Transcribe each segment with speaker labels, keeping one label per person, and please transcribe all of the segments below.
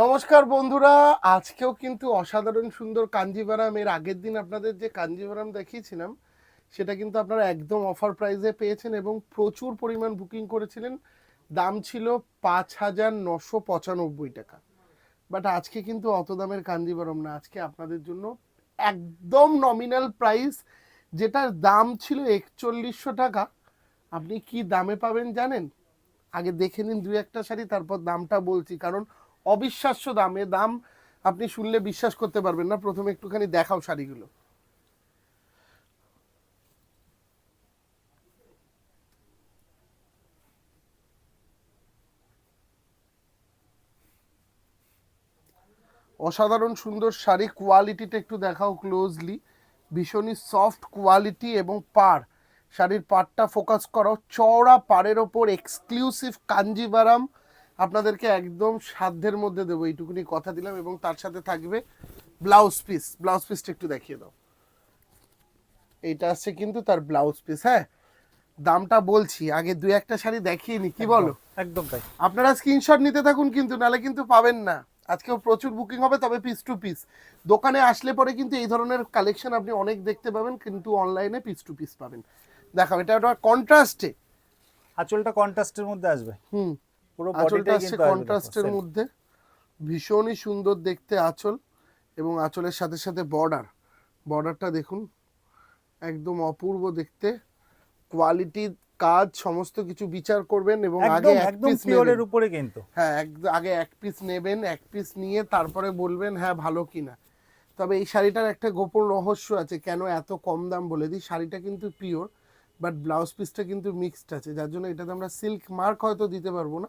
Speaker 1: নমস্কার বন্ধুরা, আজকেও কিন্তু অসাধারণ সুন্দর কাঞ্জিভারাম। এর আগের দিন আপনাদের যে কাঞ্জিভারাম দেখিয়েছিলাম, সেটা কিন্তু আপনারা একদম অফার প্রাইসে পেয়েছেন এবং প্রচুর পরিমাণ বুকিং করেছিলেন। দাম ছিল পাঁচ হাজার নশো পঁচানব্বই টাকা। বাট আজকে কিন্তু অত দামের কাঞ্জিভারাম না। আজকে আপনাদের জন্য একদম নমিনাল প্রাইস যেটার দাম ছিল একচল্লিশশো টাকা। আপনি কি দামে পাবেন জানেন? আগে দেখে নিন দুই একটা শাড়ি, তারপর দামটা বলছি। কারণ অবিশ্বাস্য দামে, দাম আপনি শুনলে বিশ্বাস করতে পারবেন না। প্রথমে একটুখানি দেখাও শাড়িগুলো। অসাধারণ সুন্দর শাড়ি, কোয়ালিটিটা একটু দেখাও ক্লোজলি ভীষণই সফট কোয়ালিটি এবং পাড়। শাড়ির পাড়টা ফোকাস করো। চওড়া পাড়ের ওপর এক্সক্লুসিভ কাঞ্জিভারাম আপনাদেরকে একদম সাধ্যের মধ্যে দেবো এইটুকুনি কথা দিলাম এবং তার সাথে থাকবে ব্লাউজ পিস ব্লাউজ পিসটা একটু দেখিয়ে দাও। এইটা আসছে কিন্তু তার ব্লাউজ পিস হ্যাঁ? দামটা বলছি আগে দুই একটা শাড়ি দেখিয়ে নি কি বলো?
Speaker 2: একদম তাই।
Speaker 1: আপনারা স্ক্রিনশট নিতে থাকুন কিন্তু নালে কিন্তু পাবেন না। আজকেও প্রচুর বুকিং হবে তবে পিস টু পিস দোকানে আসলে পরে কিন্তু এই ধরনের কালেকশন আপনি অনেক দেখতে পাবেন কিন্তু অনলাইনে পিস টু পিস পাবেন। দেখাও এটা একটা কন্ট্রাস্টে
Speaker 2: আঁচলটা কন্ট্রাস্টের মধ্যে আসবে।
Speaker 1: হুম।
Speaker 2: পুরো
Speaker 1: আঁচলটা আসছে কন্ট্রাস্টের মধ্যে। ভীষণই সুন্দর দেখতে আঁচল এবং আঁচলের সাথে সাথে বর্ডার বর্ডারটা দেখুন একদম অপূর্ব দেখতে। কোয়ালিটি কাজ সমস্ত কিছু বিচার করবেন এবং আগে
Speaker 2: একদম
Speaker 1: এক পিস
Speaker 2: পিওরের উপরে কিন্তু।
Speaker 1: হ্যাঁ আগে এক পিস নেবেন এক পিস নিয়ে তারপরে বলবেন হ্যাঁ ভালো কিনা। তবে এই শাড়িটার একটা গোপন রহস্য আছে কেন এত কম দাম বলে দিই। শাড়িটা কিন্তু পিওর বাট ব্লাউজ পিসটা কিন্তু মিক্সড আছে। যার জন্য এটাতে আমরা সিল্ক মার্ক হয়তো দিতে পারব না।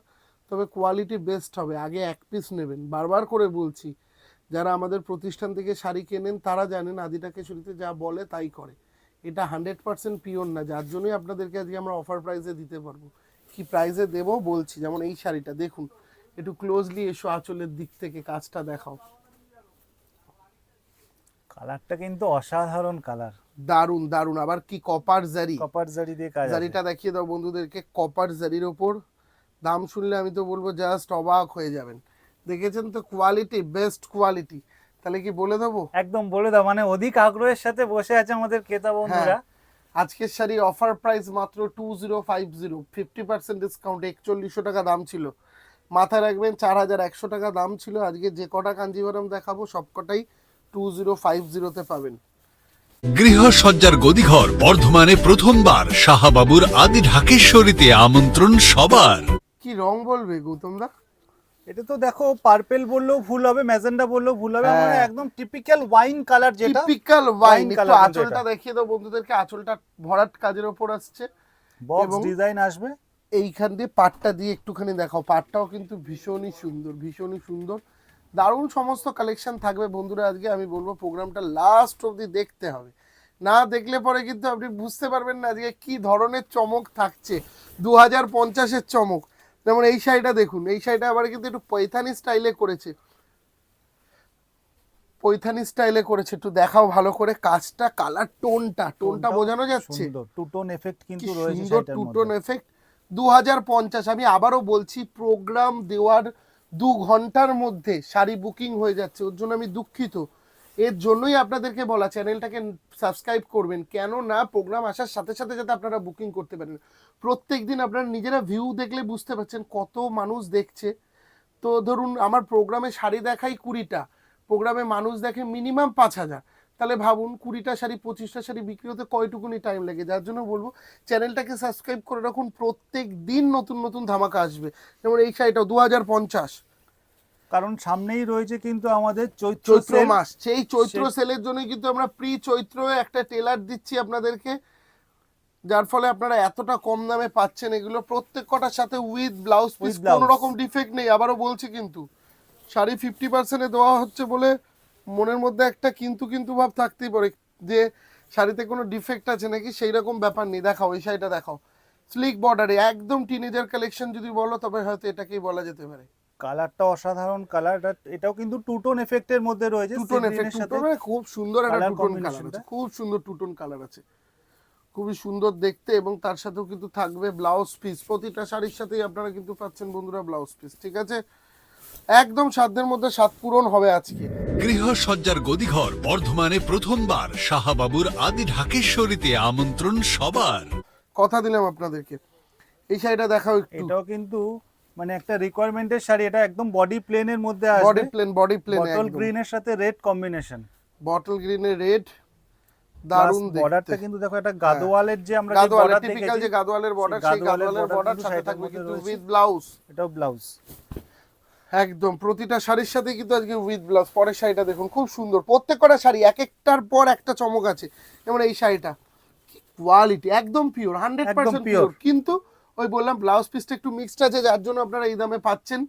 Speaker 1: তবে কোয়ালিটি বেস্ট হবে। আগে এক পিস নেবেন। বারবার করে বলছি যারা আমাদের প্রতিষ্ঠান থেকে শাড়ি কেনেন তারা জানেন আদিটাকে শুরুতে যা বলে তাই করে। এটা হান্ড্রেড পার্সেন্ট পিওর না। যার জন্যই আপনাদেরকে আজকে আমরা অফার প্রাইসে দিতে পারব। কি প্রাইসে দেবো বলছি যেমন এই শাড়িটা। দেখুন একটু ক্লোজলি এসো আঁচলের দিক থেকে কাজটা দেখাও।
Speaker 2: কালারটা কিন্তু অসাধারণ কালার।
Speaker 1: দারুণ দারুণ আবার কি কপার জারি
Speaker 2: কপার জারি দিয়ে কাজ
Speaker 1: জারিটা দেখিয়ে দাও বন্ধুদেরকে কপার জারির ওপর। দাম শুনলে আমি তো বলব জাস্ট অবাক হয়ে যাবেন। দেখেছেন তো কোয়ালিটি বেস্ট কোয়ালিটি তাহলে কি বলে দেবো?
Speaker 2: একদম বলে দাও মানে অধিক আগ্রহের সাথে বসে আছে আমাদের ক্রেতা বন্ধুরা।
Speaker 1: আজকের শাড়ি অফার প্রাইস মাত্র two zero five zero fifty percent discount একচল্লিশশো টাকা দাম ছিল। মাথায় রাখবেন চার হাজার একশো টাকা দাম ছিল। আজকে যে কটা কাঞ্জিভারম দেখাবো সব কটাই টু জিরো ফাইভ জিরোতে পাবেন।
Speaker 3: গৃহসজ্জার গদিঘর বর্ধমানে প্রথমবার শাহাবাবুর আদি ঢাকেশ্বরীতে আমন্ত্রণ সবার।
Speaker 1: কি রং বলবে গৌতম দা?
Speaker 2: এটা তো দেখো পার্পেল বললেও ভুল হবে ম্যাজেন্ডা বললেও ভুল হবে। মানে একদম টিপিক্যাল ওয়াইন কালার যেটা।
Speaker 1: টিপিক্যাল ওয়াইন একটু আঁচলটা দেখিয়ে দাও বন্ধুদেরকে আঁচলটা ভরাট কাজের ওপর আসছে।
Speaker 2: বক্স ডিজাইন আসবে।
Speaker 1: এইখান দিয়ে পাটটা দিয়ে একটুখানি দেখাও পাটটাও কিন্তু ভীষণই সুন্দর ভীষণই সুন্দর। দারুণ সমস্ত কালেকশন থাকবে বন্ধুরা আজকে আমি বলব প্রোগ্রামটা লাস্ট অবধি দেখতে হবে। না দেখলে পরে কিন্তু আপনি বুঝতে পারবেন না আজকে কি ধরনের চমক থাকছে। দু হাজার পঞ্চাশের চমক। যেমন এই শাড়িটা দেখুন এই শাড়িটা আবার কিন্তু একটু পৈথানি স্টাইলে করেছে। পৈথানি স্টাইলে করেছে একটু দেখাও ভালো করে কাজটা কালার টোনটা টোনটা বোঝানো যাচ্ছে।
Speaker 2: সুন্দর টু এফেক্ট কিন্তু রয়েছে
Speaker 1: সুন্দর
Speaker 2: সেটার
Speaker 1: টু টোন
Speaker 2: মধ্যে।
Speaker 1: এফেক্ট দু হাজার পঞ্চাশ আমি আবারও বলছি প্রোগ্রাম দেওয়ার দু ঘণ্টার মধ্যে শাড়ি বুকিং হয়ে যাচ্ছে ওর জন্য আমি দুঃখিত। এর জন্যই আপনাদেরকে বলা, চ্যানেলটাকে সাবস্ক্রাইব করবেন কেন না প্রোগ্রাম আসার সাথে সাথে যাতে আপনারা বুকিং করতে পারেন। প্রত্যেক দিন আপনারা নিজেরা ভিউ দেখলে বুঝতে পারছেন কত মানুষ দেখছে। তো ধরুন, আমার প্রোগ্রামে শাড়ি দেখাই কুড়িটা, প্রোগ্রামে মানুষ দেখে মিনিমাম পাঁচ হাজার। তাহলে ভাবুন, কুড়িটা শাড়ি, পঁচিশটা শাড়ি বিক্রি হতে কয়টুকুনি টাইম লাগে। যার জন্য বলব, চ্যানেলটাকে সাবস্ক্রাইব করে রাখুন প্রত্যেক দিন নতুন নতুন ধামাকা আসবে। যেমন এই শাড়িটা দু হাজার পঞ্চাশ।
Speaker 2: কারণ সামনেই রয়েছে কিন্তু আমাদের চৈত্র
Speaker 1: চৈত্র মাস। সেই চৈত্র সেলের জন্য কিন্তু আমরা প্রি চৈত্র একটা টেলার দিচ্ছি আপনাদেরকে। যার ফলে আপনারা এতটা কম দামে পাচ্ছেন এগুলো প্রত্যেক কটার সাথে উইথ ব্লাউজ পিস কোনো রকম ডিফেক্ট নেই আবারও বলছি কিন্তু। শাড়ি ফিফটি পার্সেন্টে দেওয়া হচ্ছে বলে মনের মধ্যে একটা কিন্তু কিন্তু ভাব থাকতেই পারে যে শাড়িতে কোনো ডিফেক্ট আছে নাকি সেই রকম ব্যাপার নেই। দেখাও এই শাড়িটা দেখাও। স্লিক বর্ডারে একদম টিনেজার কালেকশন যদি বলো তবে হয়তো এটাকেই বলা যেতে পারে।
Speaker 2: কালারটা অসাধারণ কালার এটাও কিন্তু টু টোন এফেক্টের মধ্যে রয়েছে
Speaker 1: টুটন এফেক্ট
Speaker 2: এর
Speaker 1: মানে খুব সুন্দর একটা টুটন কালার আছে খুব সুন্দর টুটন কালার আছে। খুবই সুন্দর দেখতে এবং তার সাথেও কিন্তু থাকবে ব্লাউজ পিস প্রতিটা শাড়ির সাথেই আপনারা কিন্তু পাচ্ছেন বন্ধুরা ব্লাউজ পিস ঠিক আছে? একদম সাধ্যের মধ্যে সাত পূরণ হবে আজকে।
Speaker 3: গৃহসজ্জার গদিঘর বর্ধমানে প্রথমবার শাহাবাবুর আদি ঢাকেশ্বরীতে আমন্ত্রণ সবার।
Speaker 1: কথা দিলাম আপনাদেরকে। এই শাড়িটা দেখাও একটু।
Speaker 2: এটাও কিন্তু মানে একটা রিকোয়ারমেন্টের শাড়ি এটা একদম বডি প্লেনের মধ্যে
Speaker 1: body plain body plain
Speaker 2: bottle গ্রিনের সাথে রেড কম্বিনেশন
Speaker 1: বটল গ্রিনে রেড
Speaker 2: দারুণ
Speaker 1: দেখতে।
Speaker 2: বর্ডারটা কিন্তু দেখো একটা গাদোয়ালের যে আমরা যে
Speaker 1: গাদোয়ালের
Speaker 2: বর্ডার
Speaker 1: টিপিক্যাল যে গাদোয়ালের বর্ডার
Speaker 2: সেই গাদোয়ালের
Speaker 1: গাদোয়ালের বর্ডার সাথে থাকবে কিন্তু উইথ ব্লাউজ
Speaker 2: এটাও ব্লাউজ
Speaker 1: একদম প্রতিটা শাড়ির সাথে কিন্তু আজকে উইথ ব্লাউজ পরের শাড়িটা দেখুন খুব সুন্দর। প্রত্যেক কটা শাড়ি এক একটার পর একটা চমক আছে। যেমন এই শাড়িটা। কোয়ালিটি একদম পিওর হান্ড্রেড পার্সেন্ট। পিওর কিন্তু ওই বললাম ব্লাউজ পিসটা একটু মিক্সড আছে যার জন্য আপনারা এই দামে পাচ্ছেন।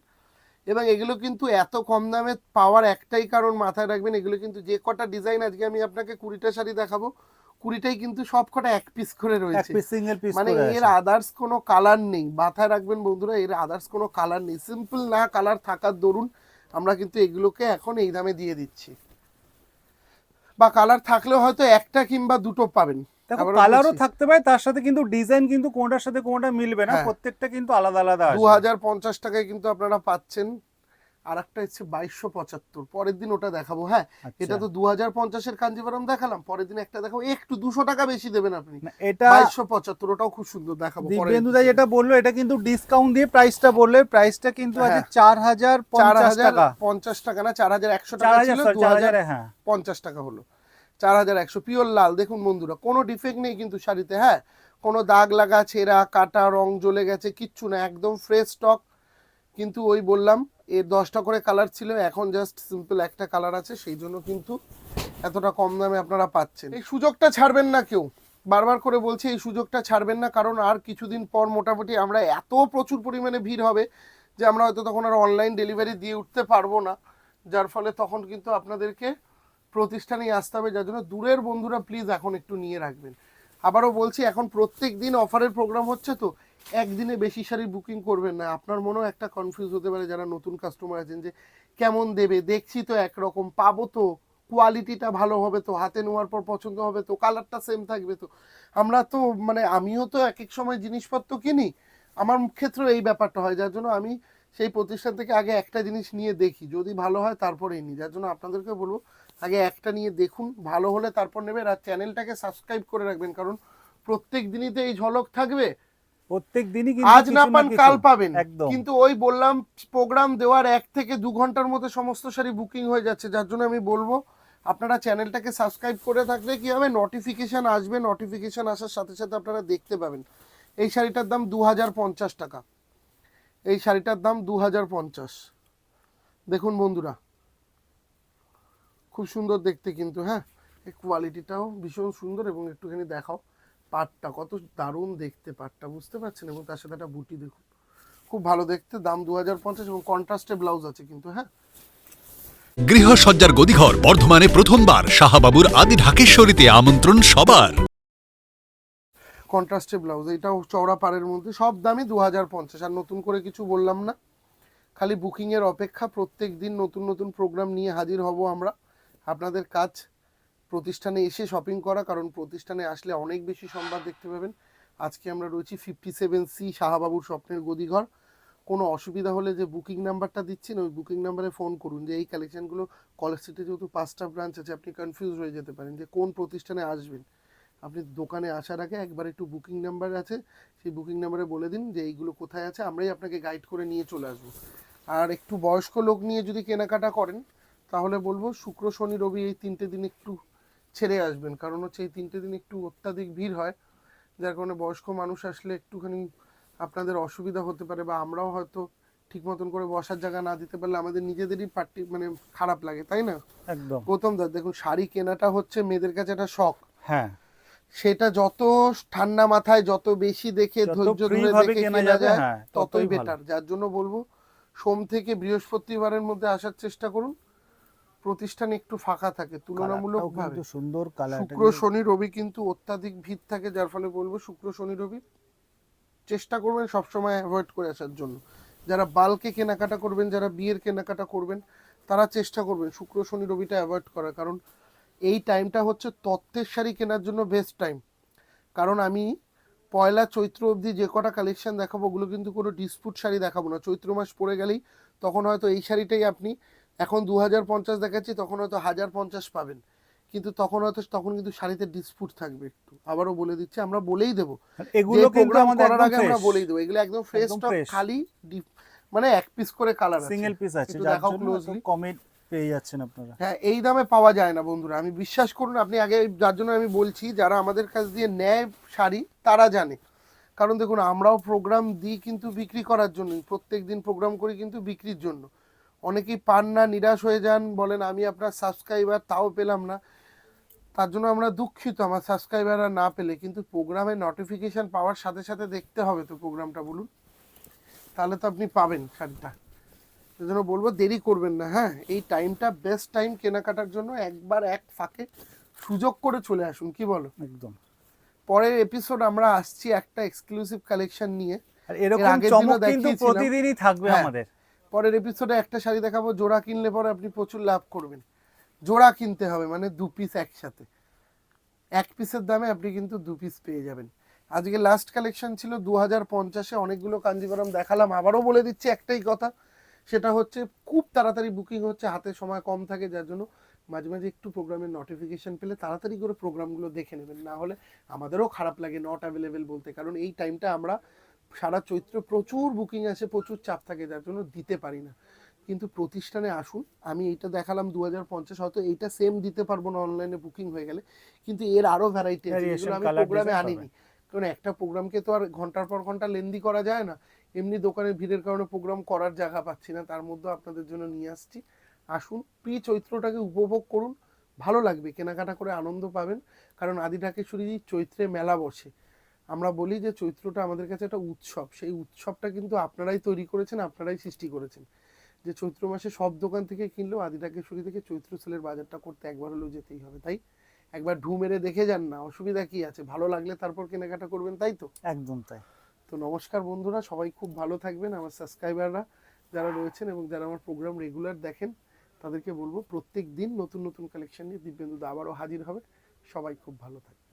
Speaker 1: এবং এগুলো কিন্তু এত কম দামে পাওয়ার একটাই কারণ মাথায় রাখবেন এগুলো কিন্তু যে কটা ডিজাইন আজকে আমি আপনাকে কুড়িটা শাড়ি দেখাবো কুড়িটাই কিন্তু সব কটা এক পিস করে রয়েছে। মানে এর আদার্স কোনো কালার নেই। মাথায় রাখবেন বন্ধুরা এর আদার্স কোনো কালার নেই। সিম্পল না কালার থাকার দরুন আমরা কিন্তু এগুলোকে এখন এই দামে দিয়ে দিচ্ছি। বা কালার থাকলেও হয়তো একটা কিংবা দুটো পাবেন।
Speaker 2: দেখো কালারও থাকতে পারে তার সাথে কিন্তু ডিজাইন কিন্তু কোনটার সাথে কোনটা মিলবে না
Speaker 1: হ্যাঁ।
Speaker 2: প্রত্যেকটা কিন্তু আলাদা আলাদা
Speaker 1: দু হাজার পঞ্চাশ টাকায় কিন্তু আপনারা পাচ্ছেন আর একটা হচ্ছে বাইশশো পঁচাত্তর পরের দিন ওটা দেখাবো হ্যাঁ?
Speaker 2: আচ্ছা।
Speaker 1: এটা তো দু হাজার পঞ্চাশের কাঞ্জিভারম দেখালাম পরের দিন একটা দেখাবো একটু দুশো টাকা বেশি দেবেন আপনি।
Speaker 2: এটা
Speaker 1: বাইশশো পঁচাত্তর ওটাও খুব সুন্দর দেখাবো
Speaker 2: দিব্যেন্দু দা যেটা বলল এটা কিন্তু ডিসকাউন্ট দিয়ে প্রাইসটা বললে প্রাইসটা কিন্তু আছে
Speaker 1: হ্যাঁ।
Speaker 2: চার হাজার
Speaker 1: চার
Speaker 2: পঞ্চাশ
Speaker 1: হাজার
Speaker 2: টাকা
Speaker 1: পঞ্চাশ টাকা না চার হাজার একশো টাকা ছিল দু হাজার
Speaker 2: হ্যাঁ।
Speaker 1: পঞ্চাশ টাকা হলো। চার হাজার একশো পিওর লাল। দেখুন বন্ধুরা, কোনো ডিফেক্ট নেই কিন্তু শাড়িতে হ্যাঁ? কোনো দাগ লাগা, ছেঁড়া, কাটা, রং জ্বলে গেছে, কিচ্ছু না, একদম ফ্রেশ স্টক কিন্তু ওই বললাম, এর দশটা করে কালার ছিল, এখন জাস্ট সিম্পল একটা কালার আছে, সেই জন্য কিন্তু এতটা কম দামে আপনারা পাচ্ছেন। এই সুযোগটা ছাড়বেন না কেউ। বারবার করে বলছি, এই সুযোগটা ছাড়বেন না, কারণ আর কিছুদিন পর মোটামুটি আমরা এত প্রচুর পরিমাণে ভিড় হবে যে আমরা হয়তো তখন আর অনলাইন ডেলিভারি দিয়ে উঠতে পারব না। যার ফলে তখন কিন্তু আপনাদেরকে প্রতিষ্ঠানেই আসতে হবে, যার জন্য দূরের বন্ধুরা প্লিজ এখন একটু নিয়ে রাখবেন। আবারও বলছি, এখন প্রত্যেক দিন অফারের প্রোগ্রাম হচ্ছে তো, একদিনে বেশি শাড়ি বুকিং করবেন না। আপনার মনেও একটা কনফিউজ হতে পারে যারা নতুন কাস্টমার আছেন যে, কেমন দেবে? দেখছি তো একরকম, পাবো তো কোয়ালিটিটা ভালো হবে তো, হাতে নেওয়ার পর পছন্দ হবে তো কালারটা সেম থাকবে তো। আমরা তো মানে আমিও তো এক এক সময় জিনিসপত্র কিনি, আমার ক্ষেত্রেও এই ব্যাপারটা হয়, যার জন্য আমি সেই প্রতিষ্ঠান থেকে আগে একটা জিনিস নিয়ে দেখি, যদি ভালো হয় তারপরেই নিই। যার জন্য আপনাদেরকে বলব আগে একটা নিয়ে দেখুন ভালো হলে তারপর নেবেন আর চ্যানেলটাকে সাবস্ক্রাইব করে রাখবেন কারণ প্রত্যেক দিনই তো এই ঝলক থাকবে।
Speaker 2: প্রত্যেক দিনই কিন্তু
Speaker 1: আজ না পান। কাল পাবেন।
Speaker 2: একদম।
Speaker 1: কিন্তু ওই বললাম প্রোগ্রাম দেওয়ার এক থেকে দু ঘণ্টার মধ্যে সমস্ত শাড়ি বুকিং হয়ে যাচ্ছে যার জন্য আমি বলব আপনারা চ্যানেলটাকে সাবস্ক্রাইব করে থাকলে কি হবে? নোটিফিকেশন আসবে নোটিফিকেশন আসার সাথে সাথে আপনারা দেখতে পাবেন। এই শাড়িটার দাম দু হাজার পঞ্চাশ টাকা। এই শাড়িটার দাম দু হাজার পঞ্চাশ। দেখুন বন্ধুরা খুব সুন্দর দেখতে কিন্তু হ্যাঁ? এই কোয়ালিটিটাও ভীষণ সুন্দর এবং একটুখানি দেখাও পাটটা কত দারুণ দেখতে পাটটা বুঝতে পারছেন? এবং তার সাথে একটা বুটি দেখুন। খুব ভালো দেখতে দাম দু হাজার পঞ্চাশ এবং কন্ট্রাস্টে ব্লাউজ আছে কিন্তু হ্যাঁ?
Speaker 3: গৃহসজ্জার গদিঘর বর্ধমানে প্রথমবার শাহাবাবুর আদি ঢাকেশ্বরীতে আমন্ত্রণ সবার।
Speaker 1: কন্ট্রাস্টে ব্লাউজ এটাও চওড়া পাড়ের মধ্যে সব দামই দু হাজার পঞ্চাশ আর নতুন করে কিছু বললাম না। খালি বুকিংয়ের অপেক্ষা প্রত্যেক দিন নতুন নতুন প্রোগ্রাম নিয়ে হাজির হব আমরা। আপনাদের কাজ প্রতিষ্ঠানে এসে শপিং করা, কারণ প্রতিষ্ঠানে আসলে অনেক বেশি সম্বাদ দেখতে পাবেন। আজকে আমরা রয়েছি ফিফটি সেভেন সি শাহাবাবুর স্বপ্নের গদিঘর। কোনো অসুবিধা হলে যে বুকিং নাম্বারটা দিচ্ছেন, ওই বুকিং নাম্বারে ফোন করুন যে এই কালেকশানগুলো কলেজ স্ট্রিটে যেহেতু পাঁচটা ব্রাঞ্চ আছে, আপনি কনফিউজ হয়ে যেতে পারেন যে কোন প্রতিষ্ঠানে আসবেন। আপনি দোকানে আসার আগে একবার একটু বুকিং নাম্বার আছে, সেই বুকিং নাম্বারে বলে দিন যে এইগুলো কোথায় আছে, আমরাই আপনাকে গাইড করে নিয়ে চলে আসব। আর একটু বয়স্ক লোক নিয়ে যদি কেনাকাটা করেন তাহলে বলব শুক্র শনি রবি এই তিনটে দিন একটু ছেড়ে আসবেন। কারণ হচ্ছে এই তিনটে দিন একটু অত্যাধিক ভিড় হয় যার কারণে বয়স্ক মানুষ আসলে একটুখানি আপনাদের অসুবিধা হতে পারে বা আমরাও হয়তো ঠিক মতন করে বসার জায়গা না দিতে পারলে আমাদের নিজেদেরই পার্টি মানে খারাপ লাগে তাই না?
Speaker 2: একদম।
Speaker 1: প্রথম দা দেখুন শাড়ি কেনাটা হচ্ছে মেয়েদের কাছে একটা শখ।
Speaker 2: হ্যাঁ।
Speaker 1: সেটা যত ঠান্ডা মাথায় যত বেশি দেখে ধৈর্য ধরে দেখে
Speaker 2: কেনা
Speaker 1: যায়
Speaker 2: হ্যাঁ,
Speaker 1: ততই বেটার যার জন্য বলব সোম থেকে বৃহস্পতিবারের মধ্যে আসার চেষ্টা করুন। প্রতিষ্ঠান একটু ফাঁকা থাকে তুলনামূলক
Speaker 2: কিন্তু সুন্দর কালার
Speaker 1: শুক্র শনি রবি কিন্তু অত্যাধিক ভিড় থাকে যার ফলে বলব শুক্র শনি রবি চেষ্টা করবেন সবসময় অ্যাভয়েড করে আসার জন্য। যারা বালকে কেনাকাটা করবেন যারা বিয়ের কেনাকাটা করবেন তারা চেষ্টা করবেন শুক্র শনি রবিটা অ্যাভয়েড করার। কারণ এই টাইমটা হচ্ছে তত্ত্বের শাড়ি কেনার জন্য বেস্ট টাইম কারণ আমি পয়লা চৈত্র অবধি যে কটা কালেকশন দেখাবো ওগুলো কিন্তু কোনো ডিসপুট শাড়ি দেখাবো না। চৈত্র মাস পড়ে গেলেই তখন হয়তো এই শাড়িটাই আপনি এখন দু হাজার পঞ্চাশ দেখাচ্ছি তখন হয়তো হাজার পঞ্চাশ পাবেন। কিন্তু তখন হয়তো তখন কিন্তু শাড়িতে ডিসপুট থাকবে একটু। আবারও বলে দিচ্ছি আমরা বলেই দেবো।
Speaker 2: এগুলো কিন্তু আমাদের
Speaker 1: করার আগে আমরা বলেই দেবো। এগুলো একদম ফ্রেশ স্টক খালি মানে এক পিস করে কালার আছে।
Speaker 2: সিঙ্গেল পিস আছে
Speaker 1: দেখাও
Speaker 2: জন্য
Speaker 1: closely।
Speaker 2: এত কমে পেয়ে যাচ্ছেন আপনারা।
Speaker 1: হ্যাঁ এই দামে পাওয়া যায় না বন্ধুরা। আমি বিশ্বাস করুন আপনি আগে যার জন্য আমি বলছি যারা আমাদের কাছ দিয়ে নেয় শাড়ি তারা জানে। কারণ দেখুন আমরাও প্রোগ্রাম দিই কিন্তু বিক্রি করার জন্য প্রত্যেক দিন প্রোগ্রাম করি কিন্তু বিক্রির জন্য। অনেকেই পান না নিরাশ হয়ে যান বলেন আমি আপনার সাবস্ক্রাইবার তাও পেলাম না। তার জন্য আমরা দুঃখিত আমার সাবস্ক্রাইবাররা না পেলে। কিন্তু প্রোগ্রামের নোটিফিকেশন পাওয়ার সাথে সাথে দেখতে হবে তো প্রোগ্রামটা বলুন। তাহলে তো আপনি পাবেন শাড়িটা জন্য বলব দেরি করবেন না হ্যাঁ? এই টাইমটা বেস্ট টাইম কেনাকাটার জন্য একবার এক ফাঁকে সুযোগ করে চলে আসুন কি বলো?
Speaker 2: একদম।
Speaker 1: পরের এপিসোড আমরা আসছি একটা এক্সক্লুসিভ কালেকশন নিয়ে।
Speaker 2: আর এরকম চমক কিন্তু প্রতিদিনই থাকবে
Speaker 1: হ্যাঁ।
Speaker 2: আমাদের।
Speaker 1: পরের এপিসোডে একটা শাড়ি দেখাবো, জোড়া কিনলে পরে আপনি প্রচুর লাভ করবেন। জোড়া কিনতে হবে মানে দু পিস একসাথে। এক পিসের দামে আপনি কিন্তু দু পিস পেয়ে যাবেন। আজকে লাস্ট কালেকশন ছিল দু হাজার পঞ্চাশে, অনেকগুলো কাঞ্জিগরম দেখালাম। আবারও বলে দিচ্ছি একটাই কথা, সেটা হচ্ছে খুব তাড়াতাড়ি বুকিং হচ্ছে, হাতে সময় কম থাকে, যার জন্য মাঝে মাঝে একটু প্রোগ্রামের নোটিফিকেশন পেলে তাড়াতাড়ি করে প্রোগ্রামগুলো দেখে নেবেন। না হলে আমাদেরও খারাপ লাগে নট অ্যাভেলেবেল বলতে। কারণ এই টাইমটা আমরা সারা চৈত্র প্রচুর বুকিং আসে প্রচুর চাপ থাকে যার জন্য দিতে পারি না। কিন্তু প্রতিষ্ঠানে আসুন আমি এইটা দেখালাম দু হাজার পঞ্চাশ হয়তো এইটা সেম দিতে পারব না অনলাইনে বুকিং হয়ে গেলে। কিন্তু এর আরও ভ্যারাইটি আছে যেগুলো আমি প্রোগ্রামে আনিনি। কারণ একটা প্রোগ্রামকে তো আর ঘণ্টার পর ঘণ্টা লেন্দি করা যায় না। এমনি দোকানের ভিড়ের কারণে প্রোগ্রাম করার জায়গা পাচ্ছি না তার মধ্যে আপনাদের জন্য নিয়ে আসছি। আসুন প্রি চৈত্রটাকে উপভোগ করুন ভালো লাগবে কেনাকাটা করে আনন্দ পাবেন। কারণ আদি ঢাকেশ্বরী চৈত্রে মেলা বসে। আমরা বলি যে চৈত্রটা আমাদের কাছে একটা উৎসব। সেই উৎসবটা কিন্তু আপনারাই তৈরি করেছেন আপনারাই সৃষ্টি করেছেন। যে চৈত্র মাসে সব দোকান থেকে কিনলেও আদি ঢাকেশ্বরী থেকে চৈত্র সেলের বাজারটা করতে একবার হলেও যেতেই হবে তাই? একবার ঢু মেরে দেখে যান না অসুবিধা কি আছে? ভালো লাগলে তারপর কেনাকাটা করবেন তাই তো?
Speaker 2: একদম তাই।
Speaker 1: তো নমস্কার বন্ধুরা সবাই খুব ভালো থাকবেন আমার সাবস্ক্রাইবাররা যারা রয়েছেন এবং যারা আমার প্রোগ্রাম রেগুলার দেখেন তাদেরকে বলব প্রত্যেক দিন নতুন নতুন কালেকশন নিয়ে দিব্যেন্দু দা আবারও হাজির হবে। সবাই খুব ভালো থাকবে